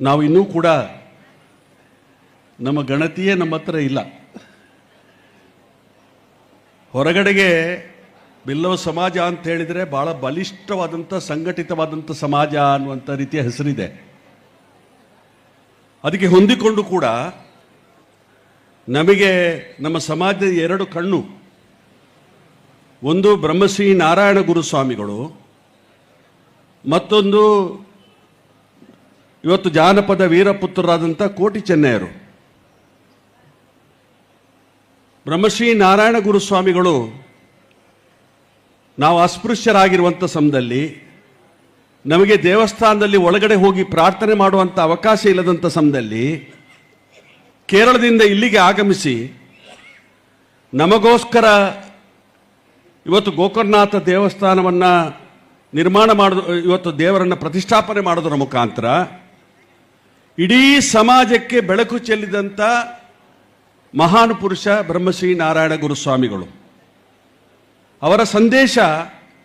ನಾವು ಇನ್ನೂ ಕೂಡ ನಮ್ಮ ಗಣತಿಯೇ ನಮ್ಮ ಹತ್ರ ಇಲ್ಲ. ಹೊರಗಡೆಗೆ ಬಿಲ್ಲವ ಸಮಾಜ ಅಂತ ಹೇಳಿದರೆ ಭಾಳ ಬಲಿಷ್ಠವಾದಂಥ, ಸಂಘಟಿತವಾದಂಥ ಸಮಾಜ ಅನ್ನುವಂಥ ರೀತಿಯ ಹೆಸರಿದೆ. ಅದಕ್ಕೆ ಹೊಂದಿಕೊಂಡು ಕೂಡ ನಮಗೆ ನಮ್ಮ ಸಮಾಜದ ಎರಡು ಕಣ್ಣು. ಒಂದು ಬ್ರಹ್ಮಶ್ರೀ ನಾರಾಯಣ ಗುರುಸ್ವಾಮಿಗಳು, ಮತ್ತೊಂದು ಇವತ್ತು ಜಾನಪದ ವೀರಪುತ್ರರಾದಂಥ ಕೋಟಿ ಚೆನ್ನಯ್ಯರು. ಬ್ರಹ್ಮಶ್ರೀ ನಾರಾಯಣ ಗುರುಸ್ವಾಮಿಗಳು ನಾವು ಅಸ್ಪೃಶ್ಯರಾಗಿರುವಂಥ ಸಮಯದಲ್ಲಿ ನಮಗೆ ದೇವಸ್ಥಾನದಲ್ಲಿ ಒಳಗಡೆ ಹೋಗಿ ಪ್ರಾರ್ಥನೆ ಮಾಡುವಂಥ ಅವಕಾಶ ಇಲ್ಲದಂಥ ಸಮಯದಲ್ಲಿ ಕೇರಳದಿಂದ ಇಲ್ಲಿಗೆ ಆಗಮಿಸಿ ನಮಗೋಸ್ಕರ ಇವತ್ತು ಗೋಕರ್ನಾಥ ದೇವಸ್ಥಾನವನ್ನು ನಿರ್ಮಾಣ ಮಾಡೋದು ಇವತ್ತು ದೇವರನ್ನು ಪ್ರತಿಷ್ಠಾಪನೆ ಮಾಡೋದರ ಮುಖಾಂತರ ಇಡೀ ಸಮಾಜಕ್ಕೆ ಬೆಳಕು ಚೆಲ್ಲಿದಂಥ ಮಹಾನ್ ಪುರುಷ ಬ್ರಹ್ಮಶ್ರೀ ನಾರಾಯಣ ಗುರುಸ್ವಾಮಿಗಳು. ಅವರ ಸಂದೇಶ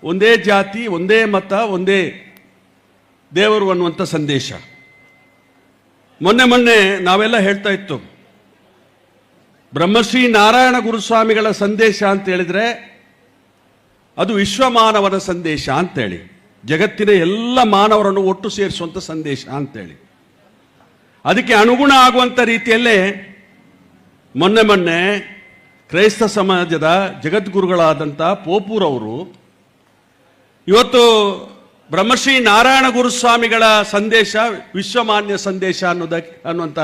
ಒಂದೇ ಜಾತಿ, ಒಂದೇ ಮತ, ಒಂದೇ ದೇವರು ಅನ್ನುವಂಥ ಸಂದೇಶ. ಮೊನ್ನೆ ಮೊನ್ನೆ ನಾವೆಲ್ಲ ಹೇಳ್ತಾ ಇತ್ತು, ಬ್ರಹ್ಮಶ್ರೀ ನಾರಾಯಣ ಗುರುಸ್ವಾಮಿಗಳ ಸಂದೇಶ ಅಂತ ಹೇಳಿದ್ರೆ ಅದು ವಿಶ್ವಮಾನವನ ಸಂದೇಶ ಅಂತೇಳಿ, ಜಗತ್ತಿನ ಎಲ್ಲ ಮಾನವರನ್ನು ಒಟ್ಟು ಸೇರಿಸುವಂಥ ಸಂದೇಶ ಅಂತೇಳಿ. ಅದಕ್ಕೆ ಅನುಗುಣ ಆಗುವಂಥ ರೀತಿಯಲ್ಲೇ ಮೊನ್ನೆ ಮೊನ್ನೆ ಕ್ರೈಸ್ತ ಸಮಾಜದ ಜಗದ್ಗುರುಗಳಾದಂಥ ಪೋಪೂರವರು ಇವತ್ತು ಬ್ರಹ್ಮಶ್ರೀ ನಾರಾಯಣ ಗುರುಸ್ವಾಮಿಗಳ ಸಂದೇಶ, ವಿಶ್ವಮಾನ್ಯ ಸಂದೇಶ ಅನ್ನೋದಕ್ಕೆ ಅನ್ನುವಂಥ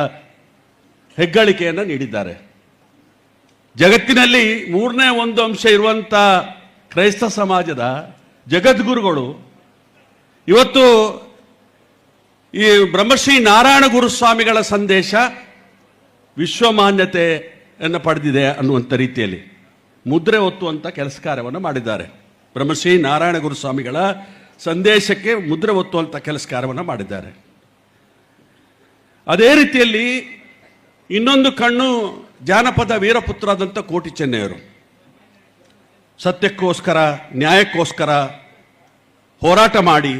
ಹೆಗ್ಗಳಿಕೆಯನ್ನು ನೀಡಿದ್ದಾರೆ. ಜಗತ್ತಿನಲ್ಲಿ ಮೂರನೇ ಒಂದು ಅಂಶ ಇರುವಂಥ ಕ್ರೈಸ್ತ ಸಮಾಜದ ಜಗದ್ಗುರುಗಳು ಇವತ್ತು ಈ ಬ್ರಹ್ಮಶ್ರೀ ನಾರಾಯಣ ಗುರುಸ್ವಾಮಿಗಳ ಸಂದೇಶ ವಿಶ್ವಮಾನ್ಯತೆಯನ್ನು ಪಡೆದಿದೆ ಅನ್ನುವಂಥ ರೀತಿಯಲ್ಲಿ ಮುದ್ರೆ ಒತ್ತುವಂಥ ಕೆಲಸ ಕಾರ್ಯವನ್ನು ಮಾಡಿದ್ದಾರೆ. ಬ್ರಹ್ಮಶ್ರೀ ನಾರಾಯಣ ಗುರುಸ್ವಾಮಿಗಳ ಸಂದೇಶಕ್ಕೆ ಮುದ್ರೆ ಒತ್ತುವಂಥ ಕೆಲಸ ಕಾರ್ಯವನ್ನು ಮಾಡಿದ್ದಾರೆ. ಅದೇ ರೀತಿಯಲ್ಲಿ ಇನ್ನೊಂದು ಕಣ್ಣು ಜಾನಪದ ವೀರಪುತ್ರಾದಂಥ ಕೋಟಿ ಚೆನ್ನೆಯವರು ಸತ್ಯಕ್ಕೋಸ್ಕರ, ನ್ಯಾಯಕ್ಕೋಸ್ಕರ ಹೋರಾಟ ಮಾಡಿ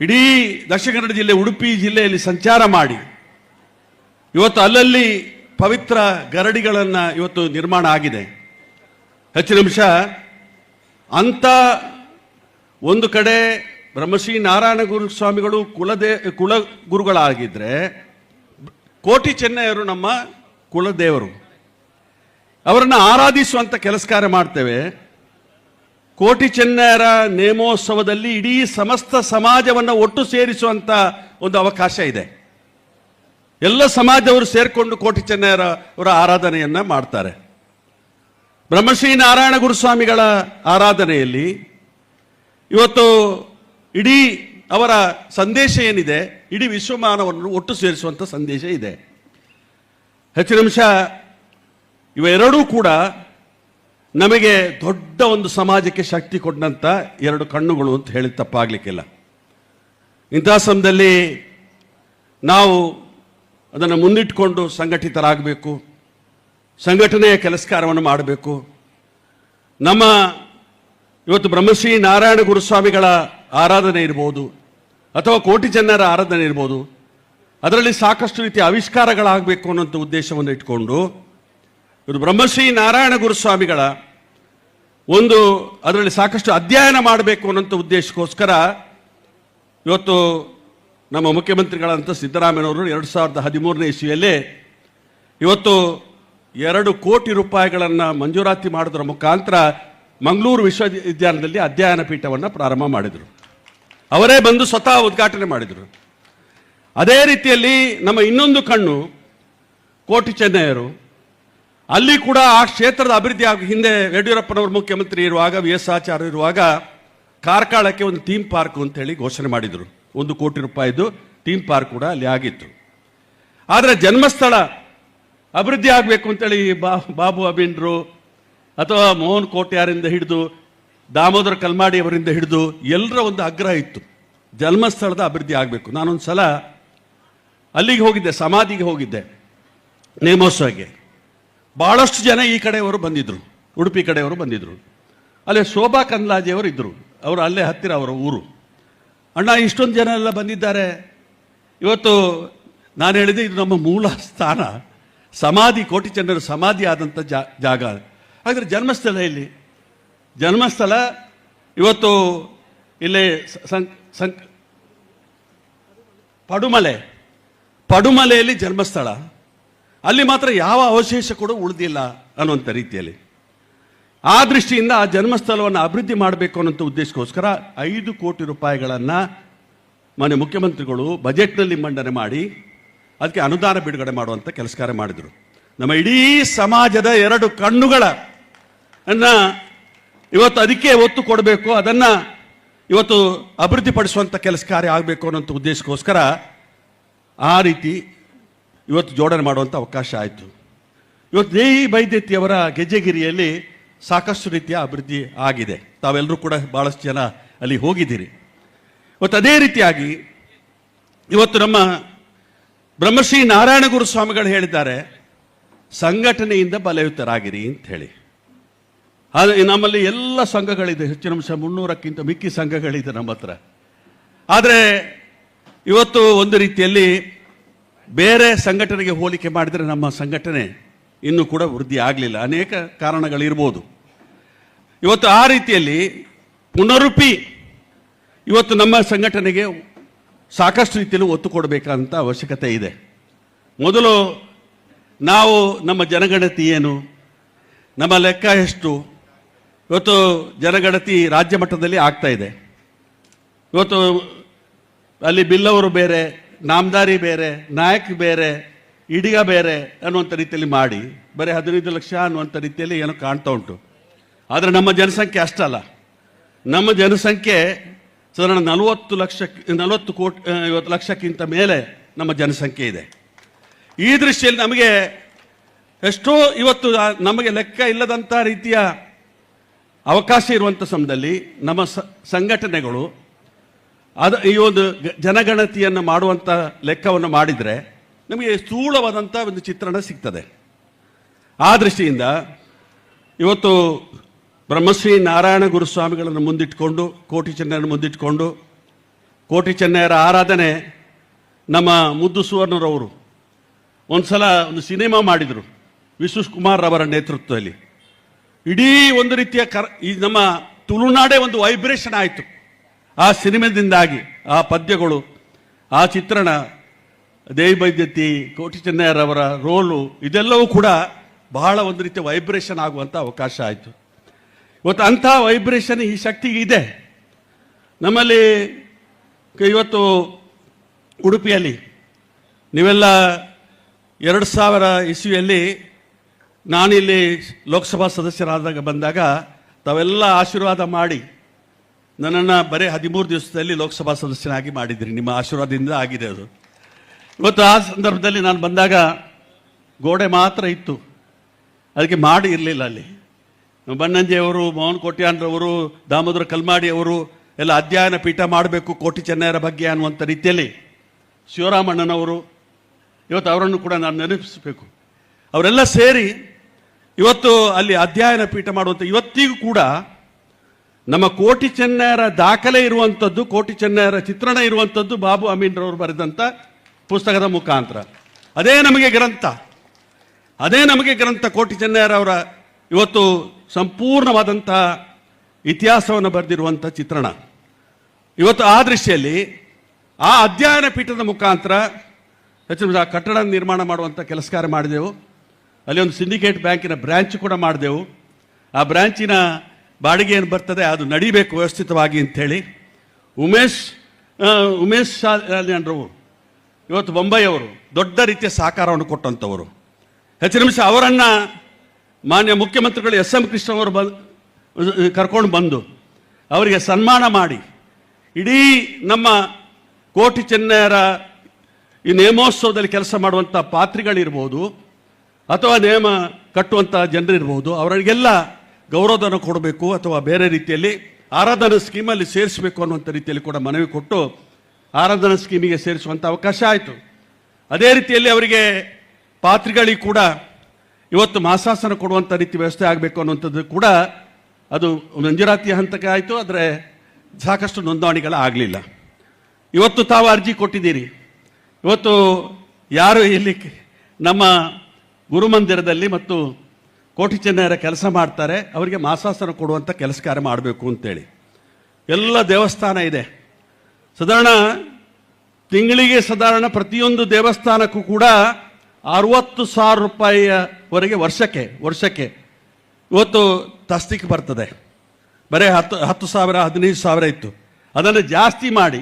ಇಡೀ ದಕ್ಷಿಣ ಕನ್ನಡ ಜಿಲ್ಲೆ, ಉಡುಪಿ ಜಿಲ್ಲೆಯಲ್ಲಿ ಸಂಚಾರ ಮಾಡಿ, ಇವತ್ತು ಅಲ್ಲಲ್ಲಿ ಪವಿತ್ರ ಗರಡಿಗಳನ್ನು ಇವತ್ತು ನಿರ್ಮಾಣ ಆಗಿದೆ. ಹೆಚ್ಚು ನಿಮಿಷ. ಅಂಥ ಒಂದು ಕಡೆ ಬ್ರಹ್ಮಶ್ರೀ ನಾರಾಯಣ ಗುರು ಸ್ವಾಮಿಗಳು ಕುಲದೇ ಕುಲ ಗುರುಗಳಾಗಿದ್ದರೆ ಕೋಟಿ ಚೆನ್ನಯ್ಯರು ನಮ್ಮ ಕುಲದೇವರು. ಅವರನ್ನು ಆರಾಧಿಸುವಂಥ ಕೆಲಸ ಕಾರ್ಯ ಮಾಡ್ತೇವೆ. ಕೋಟಿ ಚೆನ್ನಯರ ನೇಮೋತ್ಸವದಲ್ಲಿ ಇಡೀ ಸಮಸ್ತ ಸಮಾಜವನ್ನು ಒಟ್ಟು ಸೇರಿಸುವಂಥ ಒಂದು ಅವಕಾಶ ಇದೆ. ಎಲ್ಲ ಸಮಾಜವರು ಸೇರಿಕೊಂಡು ಕೋಟಿ ಚೆನ್ನಯರ ಅವರ ಆರಾಧನೆಯನ್ನ ಮಾಡ್ತಾರೆ. ಬ್ರಹ್ಮಶ್ರೀ ನಾರಾಯಣ ಗುರುಸ್ವಾಮಿಗಳ ಆರಾಧನೆಯಲ್ಲಿ ಇವತ್ತು ಇಡೀ ಅವರ ಸಂದೇಶ ಏನಿದೆ, ಇಡೀ ವಿಶ್ವಮಾನವನ್ನು ಒಟ್ಟು ಸೇರಿಸುವಂಥ ಸಂದೇಶ ಇದೆ. ಹೆಚ್ಚಿನ ನಿಮಿಷ ಇವೆರಡೂ ಕೂಡ ನಮಗೆ ದೊಡ್ಡ ಒಂದು ಸಮಾಜಕ್ಕೆ ಶಕ್ತಿ ಕೊಟ್ಟಂಥ ಎರಡು ಕಣ್ಣುಗಳು ಅಂತ ಹೇಳಿ ತಪ್ಪಾಗಲಿಕ್ಕಿಲ್ಲ. ಇಂತಹ ಸಮಯದಲ್ಲಿ ನಾವು ಅದನ್ನು ಮುಂದಿಟ್ಟುಕೊಂಡು ಸಂಘಟಿತರಾಗಬೇಕು, ಸಂಘಟನೆಯ ಕೆಲಸಕಾರವನ್ನು ಮಾಡಬೇಕು. ನಮ್ಮ ಇವತ್ತು ಬ್ರಹ್ಮಶ್ರೀ ನಾರಾಯಣ ಗುರುಸ್ವಾಮಿಗಳ ಆರಾಧನೆ ಇರ್ಬೋದು, ಅಥವಾ ಕೋಟಿ ಜನರ ಆರಾಧನೆ ಇರ್ಬೋದು, ಅದರಲ್ಲಿ ಸಾಕಷ್ಟು ರೀತಿಯ ಆವಿಷ್ಕಾರಗಳಾಗಬೇಕು ಅನ್ನೋಂಥ ಉದ್ದೇಶವನ್ನು ಇಟ್ಕೊಂಡು, ಇವತ್ತು ಬ್ರಹ್ಮಶ್ರೀ ನಾರಾಯಣ ಗುರುಸ್ವಾಮಿಗಳ ಒಂದು ಅದರಲ್ಲಿ ಸಾಕಷ್ಟು ಅಧ್ಯಯನ ಮಾಡಬೇಕು ಅನ್ನೋಂಥ ಉದ್ದೇಶಕ್ಕೋಸ್ಕರ ಇವತ್ತು ನಮ್ಮ ಮುಖ್ಯಮಂತ್ರಿಗಳಂಥ ಸಿದ್ದರಾಮಯ್ಯನವರು ಎರಡು ಸಾವಿರದ ಹದಿಮೂರನೇ ಇಸ್ವಿಯಲ್ಲಿ ಇವತ್ತು ಎರಡು ಕೋಟಿ ರೂಪಾಯಿಗಳನ್ನು ಮಂಜೂರಾತಿ ಮಾಡೋದರ ಮುಖಾಂತರ ಮಂಗಳೂರು ವಿಶ್ವವಿದ್ಯಾಲಯದಲ್ಲಿ ಅಧ್ಯಯನ ಪೀಠವನ್ನು ಪ್ರಾರಂಭ ಮಾಡಿದರು. ಅವರೇ ಬಂದು ಸ್ವತಃ ಉದ್ಘಾಟನೆ ಮಾಡಿದರು. ಅದೇ ರೀತಿಯಲ್ಲಿ ನಮ್ಮ ಇನ್ನೊಂದು ಕಣ್ಣು ಕೋಟಿ ಚೆನ್ನೈಯರು ಅಲ್ಲಿ ಕೂಡ ಆ ಕ್ಷೇತ್ರದ ಅಭಿವೃದ್ಧಿ ಆಗ ಹಿಂದೆ ಯಡಿಯೂರಪ್ಪನವರು ಮುಖ್ಯಮಂತ್ರಿ ಇರುವಾಗ ವಿ ಎಸ್ ಆಚಾರ್ಯ ಇರುವಾಗ ಕಾರ್ಕಳಕ್ಕೆ ಒಂದು ಥೀಮ್ ಪಾರ್ಕ್ ಅಂತ ಹೇಳಿ ಘೋಷಣೆ ಮಾಡಿದರು. ಒಂದು ಕೋಟಿ ರೂಪಾಯಿದು ಥೀಮ್ ಪಾರ್ಕ್ ಕೂಡ ಅಲ್ಲಿ ಆಗಿತ್ತು. ಆದರೆ ಜನ್ಮಸ್ಥಳ ಅಭಿವೃದ್ಧಿ ಆಗಬೇಕು ಅಂತೇಳಿ ಬಾ, ಬಾಬು ಅಬಿಂಡ್ರು ಅಥವಾ ಮೋಹನ್ ಕೋಟ್ಯಾರಿಂದ ಹಿಡಿದು ದಾಮೋದರ ಕಲ್ಮಾಡಿ ಅವರಿಂದ ಹಿಡಿದು ಎಲ್ಲರ ಒಂದು ಆಗ್ರಹ ಇತ್ತು. ಜನ್ಮಸ್ಥಳದ ಅಭಿವೃದ್ಧಿ ಆಗಬೇಕು. ನಾನೊಂದು ಸಲ ಅಲ್ಲಿಗೆ ಹೋಗಿದ್ದೆ, ಸಮಾಧಿಗೆ ಹೋಗಿದ್ದೆ ನೇಮೋತ್ಸವಕ್ಕೆ. ಬಹಳಷ್ಟು ಜನ ಈ ಕಡೆಯವರು ಬಂದಿದ್ರು. ಉಡುಪಿ ಕಡೆಯವರು ಬಂದಿದ್ದರು ಅಲ್ಲೇ ಶೋಭಾ ಕಂದ್ಲಾಜೆಯವರು ಇದ್ದರು ಅವರು ಅಲ್ಲೇ ಹತ್ತಿರ ಅವರ ಊರು. ಅಣ್ಣ, ಇಷ್ಟೊಂದು ಜನ ಎಲ್ಲ ಬಂದಿದ್ದಾರೆ. ಇವತ್ತು ನಾನು ಹೇಳಿದೆ, ಇದು ನಮ್ಮ ಮೂಲ ಸ್ಥಾನ. ಸಮಾಧಿ ಕೋಟಿ ಜನರ ಸಮಾಧಿ ಆದಂಥ ಜಾಗ. ಹಾಗಾದರೆ ಜನ್ಮಸ್ಥಳ ಇಲ್ಲಿ ಜನ್ಮಸ್ಥಳ ಇವತ್ತು ಇಲ್ಲಿ ಸಂ- ಪಡುಮಲೆ. ಪಡುಮಲೆಯಲ್ಲಿ ಜನ್ಮಸ್ಥಳ. ಅಲ್ಲಿ ಮಾತ್ರ ಯಾವ ಅವಶೇಷ ಕೂಡ ಉಳಿದಿಲ್ಲ ಅನ್ನುವಂಥ ರೀತಿಯಲ್ಲಿ. ಆ ದೃಷ್ಟಿಯಿಂದ ಆ ಜನ್ಮಸ್ಥಳವನ್ನು ಅಭಿವೃದ್ಧಿ ಮಾಡಬೇಕು ಅನ್ನೋಂಥ ಉದ್ದೇಶಕ್ಕೋಸ್ಕರ ಐದು ಕೋಟಿ ರೂಪಾಯಿಗಳನ್ನು ಮಾನ್ಯ ಮುಖ್ಯಮಂತ್ರಿಗಳು ಬಜೆಟ್ನಲ್ಲಿ ಮಂಡನೆ ಮಾಡಿ, ಅದಕ್ಕೆ ಅನುದಾನ ಬಿಡುಗಡೆ ಮಾಡುವಂಥ ಕೆಲಸ ಕಾರ್ಯ ಮಾಡಿದರು. ನಮ್ಮ ಇಡೀ ಸಮಾಜದ ಎರಡು ಕಣ್ಣುಗಳ ಇವತ್ತು ಅದಕ್ಕೆ ಒತ್ತು ಕೊಡಬೇಕು, ಅದನ್ನು ಇವತ್ತು ಅಭಿವೃದ್ಧಿಪಡಿಸುವಂಥ ಕೆಲಸ ಕಾರ್ಯ ಆಗಬೇಕು ಅನ್ನೋಂಥ ಉದ್ದೇಶಕ್ಕೋಸ್ಕರ ಆ ರೀತಿ ಇವತ್ತು ಜೋಡಣೆ ಮಾಡುವಂಥ ಅವಕಾಶ ಆಯಿತು. ಇವತ್ತು ದೇಹಿ ಬೈದ್ಯತಿಯವರ ಗೆಜ್ಜೆಗಿರಿಯಲ್ಲಿ ಸಾಕಷ್ಟು ರೀತಿಯ ಅಭಿವೃದ್ಧಿ ಆಗಿದೆ. ತಾವೆಲ್ಲರೂ ಕೂಡ ಭಾಳಷ್ಟು ಜನ ಅಲ್ಲಿ ಹೋಗಿದ್ದೀರಿ. ಇವತ್ತು ಅದೇ ರೀತಿಯಾಗಿ ಇವತ್ತು ನಮ್ಮ ಬ್ರಹ್ಮಶ್ರೀ ನಾರಾಯಣ ಗುರು ಸ್ವಾಮಿಗಳು ಹೇಳಿದ್ದಾರೆ, ಸಂಘಟನೆಯಿಂದ ಬಲಯುತರಾಗಿರಿ ಅಂತ ಹೇಳಿ. ಆದರೆ ನಮ್ಮಲ್ಲಿ ಎಲ್ಲ ಸಂಘಗಳಿದೆ, ಹೆಚ್ಚಿನ ಅಂಶ ಮುನ್ನೂರಕ್ಕಿಂತ ಮಿಕ್ಕಿ ಸಂಘಗಳಿದೆ ನಮ್ಮ ಹತ್ರ. ಆದರೆ ಇವತ್ತು ಒಂದು ರೀತಿಯಲ್ಲಿ ಬೇರೆ ಸಂಘಟನೆಗೆ ಹೋಲಿಕೆ ಮಾಡಿದರೆ ನಮ್ಮ ಸಂಘಟನೆ ಇನ್ನೂ ಕೂಡ ವೃದ್ಧಿ ಆಗಲಿಲ್ಲ. ಅನೇಕ ಕಾರಣಗಳಿರ್ಬೋದು. ಇವತ್ತು ಆ ರೀತಿಯಲ್ಲಿ ಪುನರುಪಿ ಇವತ್ತು ನಮ್ಮ ಸಂಘಟನೆಗೆ ಸಾಕಷ್ಟು ರೀತಿಯಲ್ಲಿ ಒತ್ತು ಕೊಡಬೇಕಂತ ಅವಶ್ಯಕತೆ ಇದೆ. ಮೊದಲು ನಾವು ನಮ್ಮ ಜನಗಣತಿ ಏನು, ನಮ್ಮ ಲೆಕ್ಕ ಎಷ್ಟು, ಇವತ್ತು ಜನಗಣತಿ ರಾಜ್ಯ ಮಟ್ಟದಲ್ಲಿ ಆಗ್ತಾ ಇದೆ. ಇವತ್ತು ಅಲ್ಲಿ ಬಿಲ್ಲವರು ಬೇರೆ ನಾಮದಾರಿ ಬೇರೆ, ನಾಯಕ್ ಬೇರೆ, ಇಡಿಗ ಬೇರೆ ಅನ್ನುವಂಥ ರೀತಿಯಲ್ಲಿ ಮಾಡಿ, ಬರೀ ಹದಿನೈದು ಲಕ್ಷ ಅನ್ನುವಂಥ ರೀತಿಯಲ್ಲಿ ಏನೋ ಕಾಣ್ತಾ ಉಂಟು. ಆದರೆ ನಮ್ಮ ಜನಸಂಖ್ಯೆ ಅಷ್ಟಲ್ಲ. ನಮ್ಮ ಜನಸಂಖ್ಯೆ ಸಾಧಾರಣ ನಲವತ್ತು ಲಕ್ಷ, ನಲವತ್ತು ಕೋಟಿ ಐವತ್ತು ಲಕ್ಷಕ್ಕಿಂತ ಮೇಲೆ ನಮ್ಮ ಜನಸಂಖ್ಯೆ ಇದೆ. ಈ ದೃಷ್ಟಿಯಲ್ಲಿ ನಮಗೆ ಎಷ್ಟೋ ಇವತ್ತು ನಮಗೆ ಲೆಕ್ಕ ಇಲ್ಲದಂಥ ರೀತಿಯ ಅವಕಾಶ ಇರುವಂಥ ಸಮಯದಲ್ಲಿ ನಮ್ಮ ಸಂಘಟನೆಗಳು ಅದ ಈ ಒಂದು ಜನಗಣತಿಯನ್ನು ಮಾಡುವಂಥ ಲೆಕ್ಕವನ್ನು ಮಾಡಿದರೆ ನಮಗೆ ಸ್ಥೂಲವಾದಂಥ ಒಂದು ಚಿತ್ರಣ ಸಿಗ್ತದೆ. ಆ ದೃಷ್ಟಿಯಿಂದ ಇವತ್ತು ಬ್ರಹ್ಮಶ್ರೀ ನಾರಾಯಣ ಗುರುಸ್ವಾಮಿಗಳನ್ನು ಮುಂದಿಟ್ಕೊಂಡು, ಕೋಟಿ ಚೆನ್ನಯ್ಯನ ಮುಂದಿಟ್ಕೊಂಡು, ಕೋಟಿ ಚೆನ್ನಯ್ಯರ ಆರಾಧನೆ ನಮ್ಮ ಮುದ್ದು ಸುವರ್ಣರವರು ಒಂದ್ಸಲ ಒಂದು ಸಿನಿಮಾ ಮಾಡಿದರು ವಿಶ್ವಸ್ ಕುಮಾರ್ ಅವರ ನೇತೃತ್ವದಲ್ಲಿ. ಇಡೀ ಒಂದು ರೀತಿಯ ಕರ್ ಈ ನಮ್ಮ ತುಳುನಾಡೇ ಒಂದು ವೈಬ್ರೇಷನ್ ಆಯಿತು. ಆ ಸಿನಿಮಾದಿಂದಾಗಿ ಆ ಪದ್ಯಗಳು, ಆ ಚಿತ್ರಣ ದೇವಿ ಬೈದ್ಯತಿ ಕೋಟಿ ಚೆನ್ನಯ್ಯರವರ ರೋಲು, ಇದೆಲ್ಲವೂ ಕೂಡ ಬಹಳ ಒಂದು ರೀತಿಯ ವೈಬ್ರೇಷನ್ ಆಗುವಂಥ ಅವಕಾಶ ಆಯಿತು. ಇವತ್ತು ಅಂಥ ವೈಬ್ರೇಷನ್ ಈ ಶಕ್ತಿ ಇದೆ. ನಮ್ಮಲ್ಲಿ ಇವತ್ತು ಉಡುಪಿಯಲ್ಲಿ, ನೀವೆಲ್ಲ ಎರಡು ಸಾವಿರ ಇಸ್ವಿಯಲ್ಲಿ ನಾನಿಲ್ಲಿ ಲೋಕಸಭಾ ಸದಸ್ಯರಾದಾಗ ಬಂದಾಗ ತಾವೆಲ್ಲ ಆಶೀರ್ವಾದ ಮಾಡಿ ನನ್ನನ್ನು ಬರೀ ಹದಿಮೂರು ದಿವಸದಲ್ಲಿ ಲೋಕಸಭಾ ಸದಸ್ಯನಾಗಿ ಮಾಡಿದ್ರಿ. ನಿಮ್ಮ ಆಶೀರ್ವಾದದಿಂದ ಆಗಿದೆ ಅದು. ಇವತ್ತು ಆ ಸಂದರ್ಭದಲ್ಲಿ ನಾನು ಬಂದಾಗ ಗೋಡೆ ಮಾತ್ರ ಇತ್ತು. ಅದಕ್ಕೆ ಮಾಡಿ ಇರಲಿಲ್ಲ ಅಲ್ಲಿ. ಬನ್ನಂಜೆಯವರು, ಮೋಹನ್ ಕೋಟ್ಯಾನ್ರವರು, ದಾಮೋದರ ಕಲ್ಮಾಡಿಯವರು ಎಲ್ಲ ಅಧ್ಯಯನ ಪೀಠ ಮಾಡಬೇಕು, ಕೋಟಿ ಚೆನ್ನೈರ ಬಗ್ಗೆ ಅನ್ನುವಂಥ ರೀತಿಯಲ್ಲಿ ಶಿವರಾಮಣ್ಣನವರು ಇವತ್ತು ಅವರನ್ನು ಕೂಡ ನಾನು ನೆನಪಿಸಬೇಕು. ಅವರೆಲ್ಲ ಸೇರಿ ಇವತ್ತು ಅಲ್ಲಿ ಅಧ್ಯಯನ ಪೀಠ ಮಾಡುವಂಥ ಇವತ್ತಿಗೂ ಕೂಡ ನಮ್ಮ ಕೋಟಿ ಚೆನ್ನೈಯರ ದಾಖಲೆ ಇರುವಂಥದ್ದು ಕೋಟಿ ಚೆನ್ನೈಯರ ಚಿತ್ರಣ ಇರುವಂಥದ್ದು ಬಾಬು ಅಮೀನ್ರವರು ಬರೆದಂಥ ಪುಸ್ತಕದ ಮುಖಾಂತರ. ಅದೇ ನಮಗೆ ಗ್ರಂಥ. ಅದೇ ನಮಗೆ ಗ್ರಂಥ ಕೋಟಿ ಚೆನ್ನಯ್ಯರವರ ಇವತ್ತು ಸಂಪೂರ್ಣವಾದಂಥ ಇತಿಹಾಸವನ್ನು ಬರೆದಿರುವಂಥ ಚಿತ್ರಣ. ಇವತ್ತು ಆ ದೃಷ್ಟಿಯಲ್ಲಿ ಆ ಅಧ್ಯಯನ ಪೀಠದ ಮುಖಾಂತರ ಹೆಚ್ಚು ಆ ಕಟ್ಟಡ ನಿರ್ಮಾಣ ಮಾಡುವಂಥ ಕೆಲಸ ಕಾರ್ಯ ಮಾಡಿದೆವು. ಅಲ್ಲಿ ಒಂದು ಸಿಂಡಿಕೇಟ್ ಬ್ಯಾಂಕಿನ ಬ್ರ್ಯಾಂಚ್ ಕೂಡ ಮಾಡಿದೆವು. ಆ ಬ್ರ್ಯಾಂಚಿನ ಬಾಡಿಗೆ ಏನು ಬರ್ತದೆ, ಅದು ನಡಿಬೇಕು ವ್ಯವಸ್ಥಿತವಾಗಿ ಅಂಥೇಳಿ. ಉಮೇಶ್ ಉಮೇಶ್ ಶಾಲೆಯವರು ಇವತ್ತು ಬೊಂಬೈಯವರು ದೊಡ್ಡ ರೀತಿಯ ಸಹಕಾರವನ್ನು ಕೊಟ್ಟಂಥವರು. ಹೆಚ್ಚಿನ ನಿಮಿಷ ಅವರನ್ನು ಮಾನ್ಯ ಮುಖ್ಯಮಂತ್ರಿಗಳು ಎಸ್ ಎಂ ಕೃಷ್ಣ ಅವರು ಬಂದು, ಕರ್ಕೊಂಡು ಬಂದು ಅವರಿಗೆ ಸನ್ಮಾನ ಮಾಡಿ, ಇಡೀ ನಮ್ಮ ಕೋಟಿ ಚೆನ್ನಯರ ಈ ನೇಮೋತ್ಸವದಲ್ಲಿ ಕೆಲಸ ಮಾಡುವಂಥ ಪಾತ್ರಿಗಳಿರ್ಬೋದು, ಅಥವಾ ನೇಮ ಕಟ್ಟುವಂಥ ಜನರಿರ್ಬೋದು, ಅವರಿಗೆಲ್ಲ ಗೌರವಧನ ಕೊಡಬೇಕು ಅಥವಾ ಬೇರೆ ರೀತಿಯಲ್ಲಿ ಆರಾಧನಾ ಸ್ಕೀಮಲ್ಲಿ ಸೇರಿಸಬೇಕು ಅನ್ನುವಂಥ ರೀತಿಯಲ್ಲಿ ಕೂಡ ಮನವಿ ಕೊಟ್ಟು ಆರಾಧನಾ ಸ್ಕೀಮಿಗೆ ಸೇರಿಸುವಂಥ ಅವಕಾಶ ಆಯಿತು. ಅದೇ ರೀತಿಯಲ್ಲಿ ಅವರಿಗೆ ಪಾತ್ರಿಗಳಿಗೆ ಕೂಡ ಇವತ್ತು ಮಾಸಾಸನ ಕೊಡುವಂಥ ರೀತಿ ವ್ಯವಸ್ಥೆ ಆಗಬೇಕು ಅನ್ನುವಂಥದ್ದು ಕೂಡ ಅದು ಮಂಜೂರಾತಿಯ ಹಂತಕ್ಕೆ ಆಯಿತು. ಆದರೆ ಸಾಕಷ್ಟು ನೋಂದಣಿಗಳ ಆಗಲಿಲ್ಲ. ಇವತ್ತು ತಾವು ಅರ್ಜಿ ಕೊಟ್ಟಿದ್ದೀರಿ. ಇವತ್ತು ಯಾರು ಇಲ್ಲಿ ನಮ್ಮ ಗುರುಮಂದಿರದಲ್ಲಿ ಮತ್ತು ಕೋಟಿ ಜನರ ಕೆಲಸ ಮಾಡ್ತಾರೆ, ಅವರಿಗೆ ಮಾಸಾಸನ ಕೊಡುವಂಥ ಕೆಲಸ ಕಾರ್ಯ ಮಾಡಬೇಕು ಅಂತೇಳಿ. ಎಲ್ಲ ದೇವಸ್ಥಾನ ಇದೆ. ಸಾಧಾರಣ ತಿಂಗಳಿಗೆ ಸಾಧಾರಣ ಪ್ರತಿಯೊಂದು ದೇವಸ್ಥಾನಕ್ಕೂ ಕೂಡ ಅರವತ್ತು ಸಾವಿರ ರೂಪಾಯಿಯವರೆಗೆ ವರ್ಷಕ್ಕೆ ವರ್ಷಕ್ಕೆ ಇವತ್ತು ತಸ್ತಿಕ್ ಬರ್ತದೆ. ಬರೀ ಹತ್ತು ಹತ್ತು ಸಾವಿರ, ಹದಿನೈದು ಸಾವಿರ ಇತ್ತು. ಅದನ್ನು ಜಾಸ್ತಿ ಮಾಡಿ,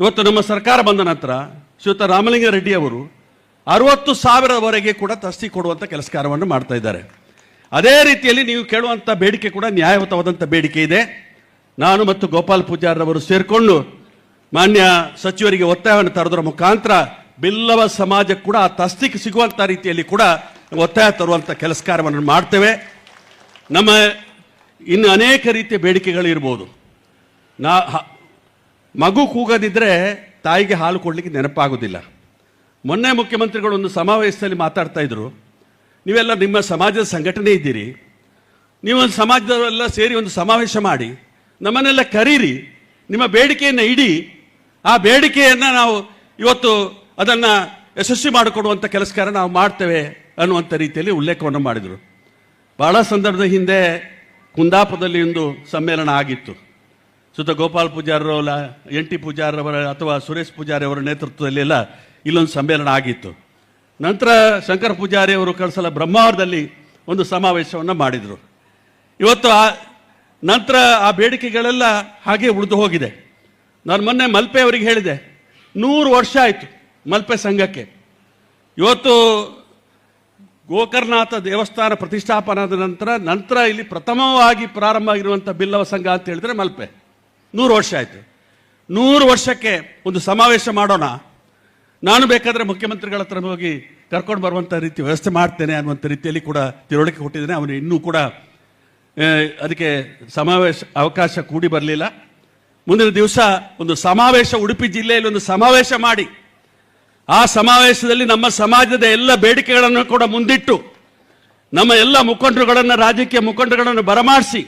ಇವತ್ತು ನಮ್ಮ ಸರ್ಕಾರ ಬಂದ ನಂತರ ಶ್ರೀಯುತ ರಾಮಲಿಂಗ ರೆಡ್ಡಿ ಅವರು ಅರವತ್ತು ಸಾವಿರವರೆಗೆ ಕೂಡ ತಸ್ತಿ ಕೊಡುವಂಥ ಕೆಲಸಕಾರವನ್ನು ಮಾಡ್ತಾ ಇದ್ದಾರೆ. ಅದೇ ರೀತಿಯಲ್ಲಿ ನೀವು ಕೇಳುವಂಥ ಬೇಡಿಕೆ ಕೂಡ ನ್ಯಾಯಯುತವಾದಂಥ ಬೇಡಿಕೆ ಇದೆ. ನಾನು ಮತ್ತು ಗೋಪಾಲ್ ಪೂಜಾರವರು ಸೇರಿಕೊಂಡು ಮಾನ್ಯ ಸಚಿವರಿಗೆ ಒತ್ತಾಯವನ್ನು ತರೋದ್ರ ಮುಖಾಂತರ ಬಿಲ್ಲವ ಸಮಾಜಕ್ಕೆ ಕೂಡ ಆ ತಸ್ತಿಗೆ ಸಿಗುವಂಥ ರೀತಿಯಲ್ಲಿ ಕೂಡ ಒತ್ತಾಯ ತರುವಂಥ ಕೆಲಸಕಾರವನ್ನು ಮಾಡ್ತೇವೆ. ನಮ್ಮ ಇನ್ನು ಅನೇಕ ರೀತಿಯ ಬೇಡಿಕೆಗಳು ಇರ್ಬೋದು. ನಾ ಮಗು ಕೂಗದಿದ್ದರೆ ತಾಯಿಗೆ ಹಾಲು ಕೊಡಲಿಕ್ಕೆ ನೆನಪಾಗೋದಿಲ್ಲ. ಮೊನ್ನೆ ಮುಖ್ಯಮಂತ್ರಿಗಳು ಒಂದು ಸಮಾವೇಶದಲ್ಲಿ ಮಾತಾಡ್ತಾ ಇದ್ರು. ನೀವೆಲ್ಲ ನಿಮ್ಮ ಸಮಾಜದ ಸಂಘಟನೆ ಇದ್ದೀರಿ. ನೀವು ಒಂದು ಸಮಾಜದವರೆಲ್ಲ ಸೇರಿ ಒಂದು ಸಮಾವೇಶ ಮಾಡಿ, ನಮ್ಮನ್ನೆಲ್ಲ ಕರೀರಿ, ನಿಮ್ಮ ಬೇಡಿಕೆಯನ್ನು ಇಡಿ. ಆ ಬೇಡಿಕೆಯನ್ನು ನಾವು ಇವತ್ತು ಅದನ್ನು ಯಶಸ್ವಿ ಮಾಡಿಕೊಡುವಂಥ ಕೆಲಸಕಾರ ನಾವು ಮಾಡ್ತೇವೆ ಅನ್ನುವಂಥ ರೀತಿಯಲ್ಲಿ ಉಲ್ಲೇಖವನ್ನು ಮಾಡಿದರು. ಬಹಳ ಸಂದರ್ಭದ ಹಿಂದೆ ಕುಂದಾಪುರದಲ್ಲಿ ಒಂದು ಸಮ್ಮೇಳನ ಆಗಿತ್ತು. ಸುತ ಗೋಪಾಲ್ ಪೂಜಾರವರ ಎನ್ ಟಿ ಪೂಜಾರವರ ಅಥವಾ ಸುರೇಶ್ ಪೂಜಾರಿ ಅವರ ನೇತೃತ್ವದಲ್ಲಿ ಎಲ್ಲ ಇಲ್ಲೊಂದು ಸಮ್ಮೇಳನ ಆಗಿತ್ತು. ನಂತರ ಶಂಕರ ಪೂಜಾರಿ ಅವರು ಕಳಿಸಲ ಬ್ರಹ್ಮಾವರದಲ್ಲಿ ಒಂದು ಸಮಾವೇಶವನ್ನು ಮಾಡಿದರು. ಇವತ್ತು ಆ ನಂತರ ಆ ಬೇಡಿಕೆಗಳೆಲ್ಲ ಹಾಗೆ ಉಳಿದು ಹೋಗಿದೆ. ನಾನು ಮೊನ್ನೆ ಮಲ್ಪೆ ಅವರಿಗೆ ಹೇಳಿದೆ, ನೂರು ವರ್ಷ ಆಯಿತು ಮಲ್ಪೆ ಸಂಘಕ್ಕೆ. ಇವತ್ತು ಗೋಕರ್ನಾಥ ದೇವಸ್ಥಾನ ಪ್ರತಿಷ್ಠಾಪನಾದ ನಂತರ ನಂತರ ಇಲ್ಲಿ ಪ್ರಥಮವಾಗಿ ಪ್ರಾರಂಭ ಆಗಿರುವಂಥ ಬಿಲ್ಲವ ಸಂಘ ಅಂತ ಹೇಳಿದ್ರೆ ಮಲ್ಪೆ. ನೂರು ವರ್ಷ ಆಯಿತು. ನೂರು ವರ್ಷಕ್ಕೆ ಒಂದು ಸಮಾವೇಶ ಮಾಡೋಣ. ನಾನು ಬೇಕಾದರೆ ಮುಖ್ಯಮಂತ್ರಿಗಳ ಹತ್ರ ಹೋಗಿ ಕರ್ಕೊಂಡು ಬರುವಂಥ ರೀತಿ ವ್ಯವಸ್ಥೆ ಮಾಡ್ತೇನೆ ಅನ್ನುವಂಥ ರೀತಿಯಲ್ಲಿ ಕೂಡ ತಿಳುವಳಿಕೆ ಕೊಟ್ಟಿದ್ದೇನೆ. ಅವನು ಇನ್ನೂ ಕೂಡ ಅದಕ್ಕೆ ಸಮಾವೇಶ, ಅವಕಾಶ ಕೂಡಿ ಬರಲಿಲ್ಲ. ಮುಂದಿನ ದಿವಸ ಒಂದು ಸಮಾವೇಶ, ಉಡುಪಿ ಜಿಲ್ಲೆಯಲ್ಲಿ ಒಂದು ಸಮಾವೇಶ ಮಾಡಿ. ಆ ಸಮಾವೇಶದಲ್ಲಿ ನಮ್ಮ ಸಮಾಜದ ಎಲ್ಲ ಬೇಡಿಕೆಗಳನ್ನು ಕೂಡ ಮುಂದಿಟ್ಟು, ನಮ್ಮ ಎಲ್ಲ ಮುಖಂಡರುಗಳನ್ನು, ರಾಜಕೀಯ ಮುಖಂಡರುಗಳನ್ನು ಬರಮಾಡಿಸಿ,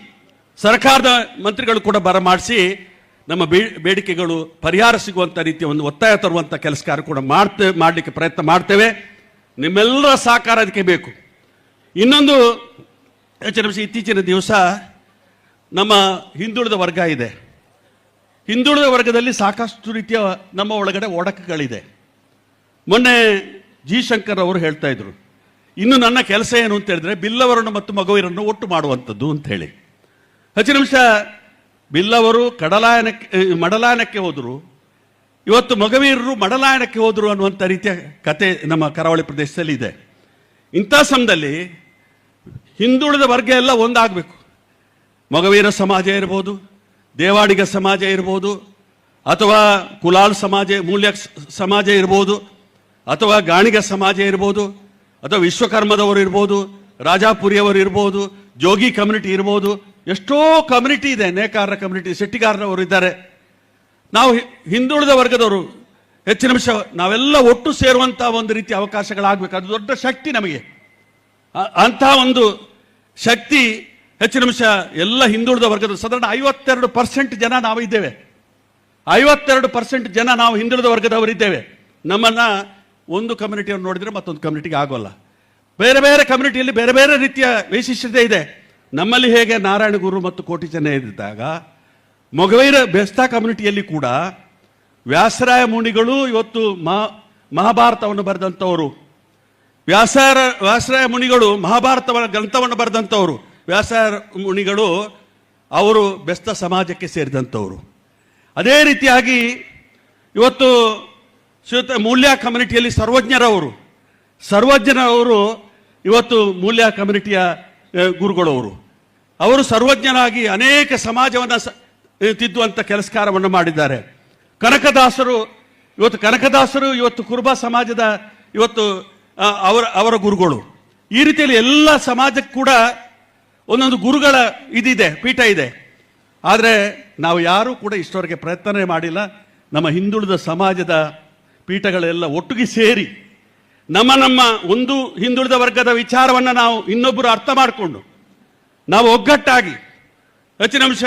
ಸರ್ಕಾರದ ಮಂತ್ರಿಗಳು ಕೂಡ ಬರಮಾಡಿಸಿ ನಮ್ಮ ಬೇಡಿಕೆಗಳು ಪರಿಹಾರ ಸಿಗುವಂಥ ರೀತಿಯ ಒಂದು ಒತ್ತಾಯ ತರುವಂಥ ಕೆಲಸಕಾರ ಕೂಡ ಮಾಡ್ತೇವೆ ಮಾಡಲಿಕ್ಕೆ ಪ್ರಯತ್ನ ಮಾಡ್ತೇವೆ. ನಿಮ್ಮೆಲ್ಲರ ಸಹಕಾರ ಅದಕ್ಕೆ ಬೇಕು. ಇನ್ನೊಂದು ಯೋಚನೆ ಇತ್ತೀಚಿನ ದಿವಸ ನಮ್ಮ ಹಿಂದುಳಿದ ವರ್ಗ ಇದೆ. ಹಿಂದುಳಿದ ವರ್ಗದಲ್ಲಿ ಸಾಕಷ್ಟು ರೀತಿಯ ನಮ್ಮ ಒಳಗಡೆ ಒಡಕುಗಳಿದೆ ಮೊನ್ನೆ ಜಿ ಶಂಕರ್ ಅವರು ಹೇಳ್ತಾ ಇದ್ರು, ಇನ್ನು ನನ್ನ ಕೆಲಸ ಏನು? ಅಂತ ಹೇಳಿದ್ರೆ, ಬಿಲ್ಲವರನ್ನು ಮತ್ತು ಮಗುವಿರನ್ನು ಒಟ್ಟು ಮಾಡುವಂಥದ್ದು ಅಂತ ಹೇಳಿ. ಹಚ್ಚು ನಿಮಿಷ ಬಿಲ್ಲವರು ಕಡಲಾಯನಕ್ಕೆ ಮಡಲಾಯನಕ್ಕೆ ಹೋದರು. ಇವತ್ತು ಮಗವೀರರು ಮಡಲಾಯನಕ್ಕೆ ಹೋದರು ಅನ್ನುವಂಥ ರೀತಿಯ ಕತೆ ನಮ್ಮ ಕರಾವಳಿ ಪ್ರದೇಶದಲ್ಲಿ ಇದೆ. ಇಂಥ ಸಮಯದಲ್ಲಿ ಹಿಂದುಳಿದ ವರ್ಗ ಎಲ್ಲ ಒಂದಾಗಬೇಕು. ಮಗವೀರ ಸಮಾಜ ಇರ್ಬೋದು, ದೇವಾಡಿಗ ಸಮಾಜ ಇರ್ಬೋದು, ಅಥವಾ ಕುಲಾಲ್ ಸಮಾಜ ಮೂಲ್ಯ ಸಮಾಜ ಇರ್ಬೋದು, ಅಥವಾ ಗಾಣಿಗ ಸಮಾಜ ಇರ್ಬೋದು, ಅಥವಾ ವಿಶ್ವಕರ್ಮದವರು ಇರ್ಬೋದು, ರಾಜಾಪುರಿಯವರು ಇರ್ಬೋದು, ಜೋಗಿ ಕಮ್ಯುನಿಟಿ ಇರ್ಬೋದು ಎಷ್ಟೋ ಕಮ್ಯುನಿಟಿ ಇದೆ, ನೇಕಾರರ ಕಮ್ಯುನಿಟಿ ಶೆಟ್ಟಿಗಾರರವರು ಇದ್ದಾರೆ. ನಾವು ಹಿಂದುಳಿದ ವರ್ಗದವರು, ಹೆಚ್ಚಿನ ಅಂಶ ನಾವೆಲ್ಲ ಒಟ್ಟು ಸೇರುವಂಥ ಒಂದು ರೀತಿಯ ಅವಕಾಶಗಳಾಗಬೇಕು. ಅದು ದೊಡ್ಡ ಶಕ್ತಿ ನಮಗೆ. ಅಂತಹ ಒಂದು ಶಕ್ತಿ ಹೆಚ್ಚಿನ ಅಂಶ ಎಲ್ಲ ಹಿಂದುಳಿದ ವರ್ಗದ ಸಾಧಾರಣ ಐವತ್ತೆರಡು ಪರ್ಸೆಂಟ್ ಜನ ನಾವು ಇದ್ದೇವೆ ಐವತ್ತೆರಡು ಪರ್ಸೆಂಟ್ ಜನ ನಾವು ಹಿಂದುಳಿದ ವರ್ಗದವರಿದ್ದೇವೆ. ನಮ್ಮನ್ನ ಒಂದು ಕಮ್ಯುನಿಟಿಯನ್ನು ನೋಡಿದ್ರೆ ಮತ್ತೊಂದು ಕಮ್ಯುನಿಟಿಗೆ ಆಗೋಲ್ಲ. ಬೇರೆ ಬೇರೆ ಕಮ್ಯುನಿಟಿಯಲ್ಲಿ ಬೇರೆ ಬೇರೆ ರೀತಿಯ ವೈಶಿಷ್ಟ್ಯತೆ ಇದೆ. ನಮ್ಮಲ್ಲಿ ಹೇಗೆ ನಾರಾಯಣ ಗುರು ಮತ್ತು ಕೋಟಿ ಜನ ಇದ್ದಾಗ ಮೊಗವೈರ ಬೆಸ್ತಾ ಕಮ್ಯುನಿಟಿಯಲ್ಲಿ ಕೂಡ ವ್ಯಾಸರಾಯ ಮುನಿಗಳು ಇವತ್ತು ಮಹಾ, ಮಹಾಭಾರತವನ್ನು ಬರೆದಂಥವರು. ವ್ಯಾಸರ, ವ್ಯಾಸರಾಯ ಮುನಿಗಳು ಮಹಾಭಾರತವ ಗ್ರಂಥವನ್ನು ಬರೆದಂಥವರು. ವ್ಯಾಸರಾಯ ಮುನಿಗಳು ಅವರು ಬೆಸ್ತ ಸಮಾಜಕ್ಕೆ ಸೇರಿದಂಥವರು. ಅದೇ ರೀತಿಯಾಗಿ ಇವತ್ತು ಶ್ರೀಯುತ ಮೂಲ್ಯ ಕಮ್ಯುನಿಟಿಯಲ್ಲಿ ಸರ್ವಜ್ಞರವರು. ಸರ್ವಜ್ಞರವರು ಇವತ್ತು ಮೂಲ್ಯ ಕಮ್ಯುನಿಟಿಯ ಗುರುಗಳವರು. ಅವರು ಸರ್ವಜ್ಞರಾಗಿ ಅನೇಕ ಸಮಾಜವನ್ನು ತಿದ್ದುವಂಥ ಕೆಲಸಕಾರವನ್ನು ಮಾಡಿದ್ದಾರೆ. ಕನಕದಾಸರು, ಇವತ್ತು ಕನಕದಾಸರು, ಇವತ್ತು ಕುರುಬ ಸಮಾಜದ ಇವತ್ತು ಅವರ ಅವರ ಗುರುಗಳು. ಈ ರೀತಿಯಲ್ಲಿ ಎಲ್ಲ ಸಮಾಜಕ್ಕೆ ಕೂಡ ಒಂದೊಂದು ಗುರುಗಳ ಇದಿದೆ, ಪೀಠ ಇದೆ. ಆದರೆ ನಾವು ಯಾರೂ ಕೂಡ ಇಷ್ಟವರೆಗೆ ಪ್ರಯತ್ನನೇ ಮಾಡಿಲ್ಲ. ನಮ್ಮ ಹಿಂದುಳಿದ ಸಮಾಜದ ಪೀಠಗಳೆಲ್ಲ ಒಟ್ಟಿಗೆ ಸೇರಿ ನಮ್ಮ ನಮ್ಮ ಒಂದು ಹಿಂದುಳಿದ ವರ್ಗದ ವಿಚಾರವನ್ನು ನಾವು ಇನ್ನೊಬ್ಬರು ಅರ್ಥ ಮಾಡಿಕೊಂಡು ನಾವು ಒಗ್ಗಟ್ಟಾಗಿ. ಅಂಶ,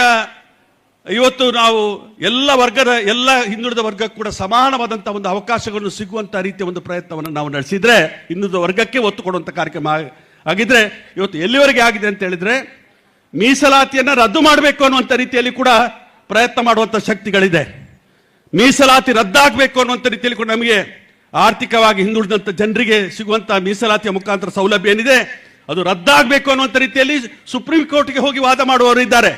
ಇವತ್ತು ನಾವು ಎಲ್ಲ ವರ್ಗದ, ಎಲ್ಲ ಹಿಂದುಳಿದ ವರ್ಗಕ್ಕೆ ಕೂಡ ಸಮಾನವಾದಂಥ ಒಂದು ಅವಕಾಶಗಳನ್ನು ಸಿಗುವಂಥ ರೀತಿಯ ಒಂದು ಪ್ರಯತ್ನವನ್ನು ನಾವು ನಡೆಸಿದ್ರೆ, ಹಿಂದುಳಿದ ವರ್ಗಕ್ಕೆ ಒತ್ತು ಕೊಡುವಂಥ ಕಾರ್ಯಕ್ರಮ ಆಗಿ- ಆಗಿದ್ರೆ, ಇವತ್ತು ಎಲ್ಲಿವರೆಗೆ ಆಗಿದೆ ಅಂತ ಹೇಳಿದ್ರೆ, ಮೀಸಲಾತಿಯನ್ನು ರದ್ದು ಮಾಡಬೇಕು ಅನ್ನುವಂಥ ರೀತಿಯಲ್ಲಿ ಕೂಡ ಪ್ರಯತ್ನ ಮಾಡುವಂಥ ಶಕ್ತಿಗಳಿದೆ. ಮೀಸಲಾತಿ ರದ್ದಾಗಬೇಕು ಅನ್ನುವಂಥ ರೀತಿಯಲ್ಲಿ ಕೂಡ ನಮಗೆ ಆರ್ಥಿಕವಾಗಿ ಹಿಂದುಳಿದಂಥ ಜನರಿಗೆ ಸಿಗುವಂಥ ಮೀಸಲಾತಿಯ ಮುಖಾಂತರ ಸೌಲಭ್ಯ ಏನಿದೆ ಅದು ರದ್ದಾಗಬೇಕು ಅನ್ನುವಂಥ ರೀತಿಯಲ್ಲಿ ಸುಪ್ರೀಂ ಕೋರ್ಟ್ಗೆ ಹೋಗಿ ವಾದ ಮಾಡುವವರು ಇದ್ದಾರೆ.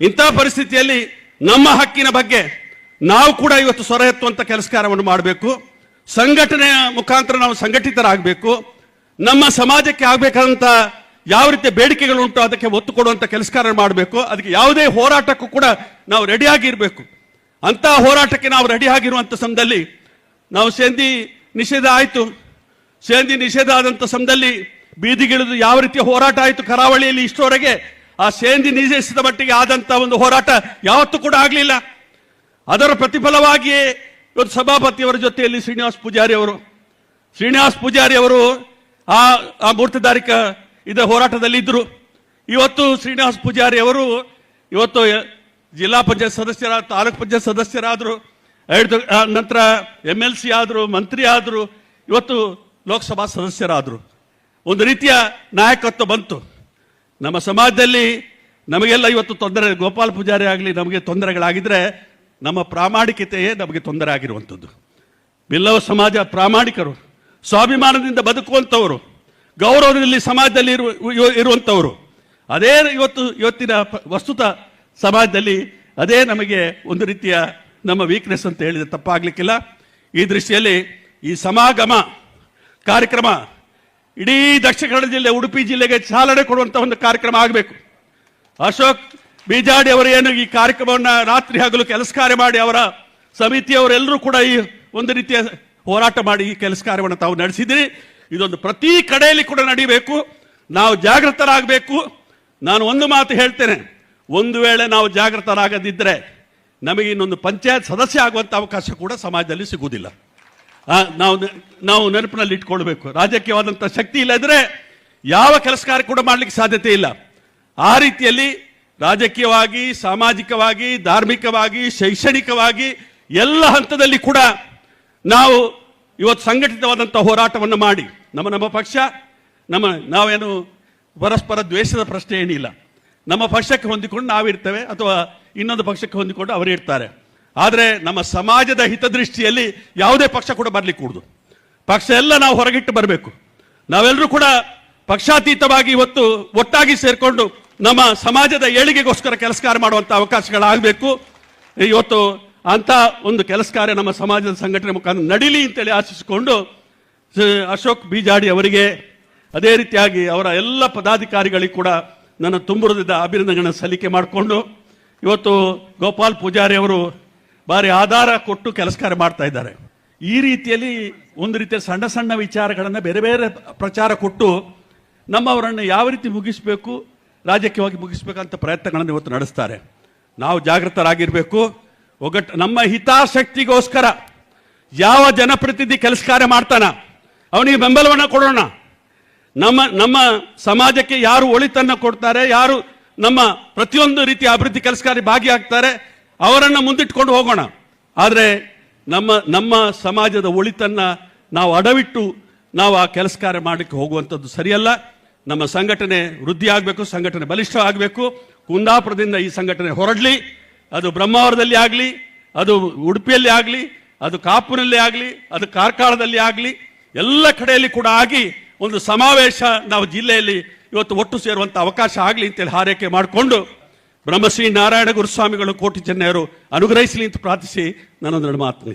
ಇಂಥ ಪರಿಸ್ಥಿತಿಯಲ್ಲಿ ನಮ್ಮ ಹಕ್ಕಿನ ಬಗ್ಗೆ ನಾವು ಕೂಡ ಇವತ್ತು ಸ್ವರ ಎತ್ತುವಂಥ ಕೆಲಸ ಕಾರ್ಯವನ್ನು ಮಾಡಬೇಕು. ಸಂಘಟನೆಯ ಮುಖಾಂತರ ನಾವು ಸಂಘಟಿತರಾಗಬೇಕು. ನಮ್ಮ ಸಮಾಜಕ್ಕೆ ಆಗಬೇಕಾದಂಥ ಯಾವ ರೀತಿಯ ಬೇಡಿಕೆಗಳುಂಟು ಅದಕ್ಕೆ ಒತ್ತು ಕೊಡುವಂಥ ಕೆಲಸ ಕಾರ್ಯ ಮಾಡಬೇಕು. ಅದಕ್ಕೆ ಯಾವುದೇ ಹೋರಾಟಕ್ಕೂ ಕೂಡ ನಾವು ರೆಡಿಯಾಗಿ ಇರಬೇಕು. ಅಂತ ಹೋರಾಟಕ್ಕೆ ನಾವು ರೆಡಿಯಾಗಿರುವಂಥ ಸಮಯದಲ್ಲಿ ನಾವು ಸೇಂದಿ ನಿಷೇಧ ಆಯಿತು. ಸೇಂದಿ ನಿಷೇಧ ಆದಂಥ ಸಮಯದಲ್ಲಿ ಬೀದಿಗಿಳಿದು ಯಾವ ರೀತಿಯ ಹೋರಾಟ ಆಯಿತು ಕರಾವಳಿಯಲ್ಲಿ ಇಷ್ಟವರೆಗೆ ಆ ಸೇಂದಿ ನಿಜಿಸಿದ ಮಟ್ಟಿಗೆ ಆದಂತ ಒಂದು ಹೋರಾಟ ಯಾವತ್ತೂ ಕೂಡ ಆಗಲಿಲ್ಲ. ಅದರ ಪ್ರತಿಫಲವಾಗಿಯೇ ಇವತ್ತು ಸಭಾಪತಿಯವರ ಜೊತೆಯಲ್ಲಿ ಶ್ರೀನಿವಾಸ್ ಪೂಜಾರಿ ಅವರು. ಶ್ರೀನಿವಾಸ್ ಪೂಜಾರಿ ಅವರು ಆ ಆ ಮೂರ್ತಿದಾರಿಕ ಇದ ಹೋರಾಟದಲ್ಲಿ ಇದ್ದರು ಇವತ್ತು ಶ್ರೀನಿವಾಸ್ ಪೂಜಾರಿ ಅವರು ಇವತ್ತು ಜಿಲ್ಲಾ ಪಂಚಾಯತ್ ಸದಸ್ಯರ, ತಾಲೂಕ್ ಪಂಚಾಯತ್ ಸದಸ್ಯರಾದರು ನಂತರ ಎಂ ಎಲ್ ಸಿ ಆದರು, ಮಂತ್ರಿ ಆದರು, ಇವತ್ತು ಲೋಕಸಭಾ ಸದಸ್ಯರಾದರು. ಒಂದು ರೀತಿಯ ನಾಯಕತ್ವ ಬಂತು. ನಮ್ಮ ಸಮಾಜದಲ್ಲಿ ನಮಗೆಲ್ಲ ಇವತ್ತು ತೊಂದರೆ, ಗೋಪಾಲ್ ಪೂಜಾರಿ ಆಗಲಿ ನಮಗೆ ತೊಂದರೆಗಳಾಗಿದ್ದರೆ ನಮ್ಮ ಪ್ರಾಮಾಣಿಕತೆಯೇ ನಮಗೆ ತೊಂದರೆ ಆಗಿರುವಂಥದ್ದು. ಬಿಲ್ಲವ ಸಮಾಜ ಪ್ರಾಮಾಣಿಕರು, ಸ್ವಾಭಿಮಾನದಿಂದ ಬದುಕುವಂಥವರು, ಗೌರವದಲ್ಲಿ ಸಮಾಜದಲ್ಲಿ ಇರುವ ಇರುವಂಥವರು. ಅದೇ ಇವತ್ತು, ಇವತ್ತಿನ ವಸ್ತುತ ಸಮಾಜದಲ್ಲಿ ಅದೇ ನಮಗೆ ಒಂದು ರೀತಿಯ ನಮ್ಮ ವೀಕ್ನೆಸ್ ಅಂತ ಹೇಳಿದ್ರೆ ತಪ್ಪಾಗಲಿಕ್ಕಿಲ್ಲ. ಈ ದೃಷ್ಟಿಯಲ್ಲಿ ಈ ಸಮಾಗಮ ಕಾರ್ಯಕ್ರಮ ಇಡೀ ದಕ್ಷಿಣ ಕನ್ನಡ ಜಿಲ್ಲೆ, ಉಡುಪಿ ಜಿಲ್ಲೆಗೆ ಚಾಲನೆ ಕೊಡುವಂತಹ ಒಂದು ಕಾರ್ಯಕ್ರಮ ಆಗಬೇಕು. ಅಶೋಕ್ ಬಿಜಾಡಿ ಅವರು ಏನು ಈ ಕಾರ್ಯಕ್ರಮವನ್ನು ರಾತ್ರಿ ಹಗಲು ಕೆಲಸ ಕಾರ್ಯ ಮಾಡಿ ಅವರ ಸಮಿತಿಯವರೆಲ್ಲರೂ ಕೂಡ ಈ ಒಂದು ರೀತಿಯ ಹೋರಾಟ ಮಾಡಿ ಈ ಕೆಲಸ ಕಾರ್ಯವನ್ನು ತಾವು ನಡೆಸಿದ್ರಿ ಇದೊಂದು ಪ್ರತಿ ಕಡೆಯಲ್ಲಿ ಕೂಡ ನಡೀಬೇಕು. ನಾವು ಜಾಗೃತರಾಗಬೇಕು. ನಾನು ಒಂದು ಮಾತು ಹೇಳ್ತೇನೆ. ಒಂದು ವೇಳೆ ನಾವು ಜಾಗೃತರಾಗದಿದ್ದರೆ ನಮಗೆ ಇನ್ನೊಂದು ಪಂಚಾಯತ್ ಸದಸ್ಯ ಆಗುವಂಥ ಅವಕಾಶ ಕೂಡ ಸಮಾಜದಲ್ಲಿ ಸಿಗುವುದಿಲ್ಲ. ನಾವು ನಾವು ನೆನಪಿನಲ್ಲಿ ಇಟ್ಕೊಳ್ಬೇಕು. ರಾಜಕೀಯವಾದಂಥ ಶಕ್ತಿ ಇಲ್ಲದ್ರೆ ಯಾವ ಕೆಲಸ ಕೂಡ ಮಾಡಲಿಕ್ಕೆ ಸಾಧ್ಯತೆ ಇಲ್ಲ. ಆ ರೀತಿಯಲ್ಲಿ ರಾಜಕೀಯವಾಗಿ, ಸಾಮಾಜಿಕವಾಗಿ, ಧಾರ್ಮಿಕವಾಗಿ, ಶೈಕ್ಷಣಿಕವಾಗಿ ಎಲ್ಲ ಹಂತದಲ್ಲಿ ಕೂಡ ನಾವು ಇವತ್ತು ಸಂಘಟಿತವಾದಂಥ ಹೋರಾಟವನ್ನು ಮಾಡಿ. ನಮ್ಮ ನಮ್ಮ ಪಕ್ಷ, ನಮ್ಮ, ನಾವೇನು ಪರಸ್ಪರ ದ್ವೇಷದ ಪ್ರಶ್ನೆ ಏನಿಲ್ಲ. ನಮ್ಮ ಪಕ್ಷಕ್ಕೆ ಹೊಂದಿಕೊಂಡು ನಾವಿರ್ತೇವೆ ಅಥವಾ ಇನ್ನೊಂದು ಪಕ್ಷಕ್ಕೆ ಹೊಂದಿಕೊಂಡು ಅವರು ಇರ್ತಾರೆ. ಆದರೆ ನಮ್ಮ ಸಮಾಜದ ಹಿತದೃಷ್ಟಿಯಲ್ಲಿ ಯಾವುದೇ ಪಕ್ಷ ಕೂಡ ಬರಲಿಕ್ಕೆ ಕೂಡುದು. ಪಕ್ಷ ಎಲ್ಲ ನಾವು ಹೊರಗಿಟ್ಟು ಬರಬೇಕು. ನಾವೆಲ್ಲರೂ ಕೂಡ ಪಕ್ಷಾತೀತವಾಗಿ ಇವತ್ತು ಒಟ್ಟಾಗಿ ಸೇರಿಕೊಂಡು ನಮ್ಮ ಸಮಾಜದ ಏಳಿಗೆಗೋಸ್ಕರ ಕೆಲಸ ಕಾರ್ಯ ಮಾಡುವಂಥ ಅವಕಾಶಗಳಾಗಬೇಕು. ಇವತ್ತು ಅಂಥ ಒಂದು ಕೆಲಸ ಕಾರ್ಯ ನಮ್ಮ ಸಮಾಜದ ಸಂಘಟನೆ ಮುಖಾಂತರ ನಡೀಲಿ ಅಂತೇಳಿ ಆಶಿಸಿಕೊಂಡು ಅಶೋಕ್ ಬಿಜಾಡಿ ಅವರಿಗೆ ಅದೇ ರೀತಿಯಾಗಿ ಅವರ ಎಲ್ಲ ಪದಾಧಿಕಾರಿಗಳಿಗೆ ಕೂಡ ನನ್ನ ತುಂಬುರದಿಂದ ಅಭಿನಂದನೆಗಳನ್ನು ಸಲ್ಲಿಕೆ ಮಾಡಿಕೊಂಡು, ಇವತ್ತು ಗೋಪಾಲ್ ಪೂಜಾರಿ ಅವರು ಬಾರಿ ಆಧಾರ ಕೊಟ್ಟು ಕೆಲಸ ಕಾರ್ಯ ಮಾಡ್ತಾ ಇದ್ದಾರೆ. ಈ ರೀತಿಯಲ್ಲಿ ಒಂದು ರೀತಿಯ ಸಣ್ಣ ಸಣ್ಣ ವಿಚಾರಗಳನ್ನು ಬೇರೆ ಬೇರೆ ಪ್ರಚಾರ ಕೊಟ್ಟು ನಮ್ಮವರನ್ನು ಯಾವ ರೀತಿ ಮುಗಿಸಬೇಕು, ರಾಜಕೀಯವಾಗಿ ಮುಗಿಸ್ಬೇಕಂತ ಪ್ರಯತ್ನಗಳನ್ನು ಇವತ್ತು ನಡೆಸ್ತಾರೆ. ನಾವು ಜಾಗೃತರಾಗಿರಬೇಕು. ಒಗ್ಗಟ್ಟು ನಮ್ಮ ಹಿತಾಸಕ್ತಿಗೋಸ್ಕರ ಯಾವ ಜನಪ್ರತಿನಿಧಿ ಕೆಲಸ ಕಾರ್ಯ ಮಾಡ್ತಾನ, ಅವನಿಗೆ ಬೆಂಬಲವನ್ನು ಕೊಡೋಣ. ನಮ್ಮ ನಮ್ಮ ಸಮಾಜಕ್ಕೆ ಯಾರು ಒಳಿತನ್ನು ಕೊಡ್ತಾರೆ, ಯಾರು ನಮ್ಮ ಪ್ರತಿಯೊಂದು ರೀತಿಯ ಅಭಿವೃದ್ಧಿ ಕೆಲಸ ಕಾರ್ಯ ಭಾಗಿಯಾಗ್ತಾರೆ ಅವರನ್ನು ಮುಂದಿಟ್ಕೊಂಡು ಹೋಗೋಣ. ಆದರೆ ನಮ್ಮ ನಮ್ಮ ಸಮಾಜದ ಒಳಿತನ್ನು ನಾವು ಅಡವಿಟ್ಟು ನಾವು ಆ ಕೆಲಸ ಕಾರ್ಯ ಮಾಡಲಿಕ್ಕೆ ಹೋಗುವಂಥದ್ದು ಸರಿಯಲ್ಲ. ನಮ್ಮ ಸಂಘಟನೆ ವೃದ್ಧಿ ಆಗಬೇಕು, ಸಂಘಟನೆ ಬಲಿಷ್ಠ ಆಗಬೇಕು. ಕುಂದಾಪುರದಿಂದ ಈ ಸಂಘಟನೆ ಹೊರಡಲಿ. ಅದು ಬ್ರಹ್ಮಾವರದಲ್ಲಿ ಆಗಲಿ, ಅದು ಉಡುಪಿಯಲ್ಲಿ ಆಗಲಿ, ಅದು ಕಾಪುನಲ್ಲಿ ಆಗಲಿ, ಅದು ಕಾರ್ಕಳದಲ್ಲಿ ಆಗಲಿ, ಎಲ್ಲ ಕಡೆಯಲ್ಲಿ ಕೂಡ ಆಗಿ ಒಂದು ಸಮಾವೇಶ ನಾವು ಜಿಲ್ಲೆಯಲ್ಲಿ ಇವತ್ತು ಒಟ್ಟು ಸೇರುವಂಥ ಅವಕಾಶ ಆಗಲಿ ಅಂತೇಳಿ ಹಾರೈಕೆ ಮಾಡಿಕೊಂಡು ಬ್ರಹ್ಮಶ್ರೀ ನಾರಾಯಣ ಗುರುಸ್ವಾಮಿಗಳು ಕೋಟಿ ಜನ್ಯರು ಅನುಗ್ರಹಿಸಲಿ ಅಂತ ಪ್ರಾರ್ಥಿಸಿ ನಾನೊಂದೆರಡು ಮಾತು ಮುಗಿಸ್ತೇನೆ.